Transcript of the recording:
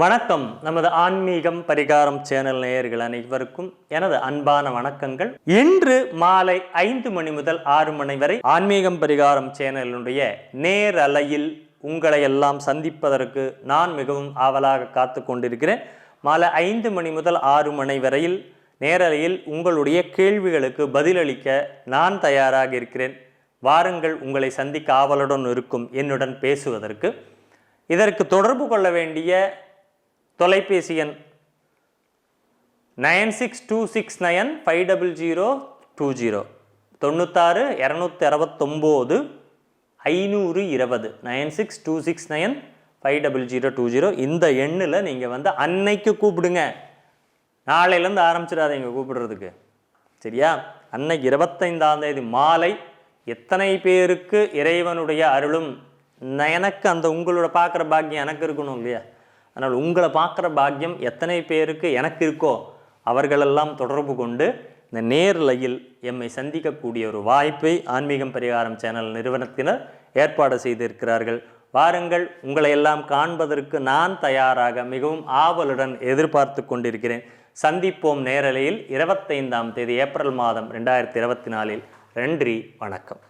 வணக்கம். நமது ஆன்மீகம் பரிகாரம் சேனல் நேயர்கள் அனைவருக்கும் எனது அன்பான வணக்கங்கள். இன்று மாலை ஐந்து மணி முதல் ஆறு மணி வரை ஆன்மீகம் பரிகாரம் சேனலினுடைய நேரலையில் உங்களை எல்லாம் சந்திப்பதற்கு நான் மிகவும் ஆவலாக காத்து கொண்டிருக்கிறேன். மாலை ஐந்து மணி முதல் ஆறு மணி வரையில் நேரலையில் உங்களுடைய கேள்விகளுக்கு பதிலளிக்க நான் தயாராக இருக்கிறேன். வாருங்கள் உங்களை சந்திக்க ஆவலுடன் இருக்கும். என்னுடன் பேசுவதற்கு. இதற்கு தொடர்பு கொள்ள வேண்டிய தொலைபேசி எண் nine six two six nine five double zero two zero. தொண்ணூத்தாறு இரநூத்தி அறுபத்தொம்போது ஐநூறு இருபது. Nine six two six nine five double zero two zero. இந்த எண்ணில் நீங்கள் வந்து அன்னைக்கு கூப்பிடுங்க. நாளையிலேருந்து ஆரம்பிச்சிடாதீங்க கூப்பிடுறதுக்கு. சரியா? அன்னைக்கு இருபத்தைந்தாம் தேதி மாலை எத்தனை பேருக்கு இறைவனுடைய அருளும்? எனக்கு அந்த உங்களோட பார்க்குற பாக்கியம் எனக்கு இருக்கணும் இல்லையா? அதனால் உங்களை பார்க்குற பாக்கியம் எத்தனை பேருக்கு எனக்கு இருக்கோ அவர்களெல்லாம் தொடர்பு கொண்டு இந்த நேர்லையில் எம்மை சந்திக்கக்கூடிய ஒரு வாய்ப்பை ஆன்மீகம் பரிகாரம் சேனல் நிறுவனத்தினர் ஏற்பாடு செய்திருக்கிறார்கள். வாருங்கள் உங்களை எல்லாம் காண்பதற்கு நான் தயாராக மிகவும் ஆவலுடன் எதிர்பார்த்து கொண்டிருக்கிறேன். சந்திப்போம் நேரலையில் இருபத்தைந்தாம் தேதி ஏப்ரல் மாதம் ரெண்டாயிரத்தி இருபத்தி நாலில். நன்றி வணக்கம்.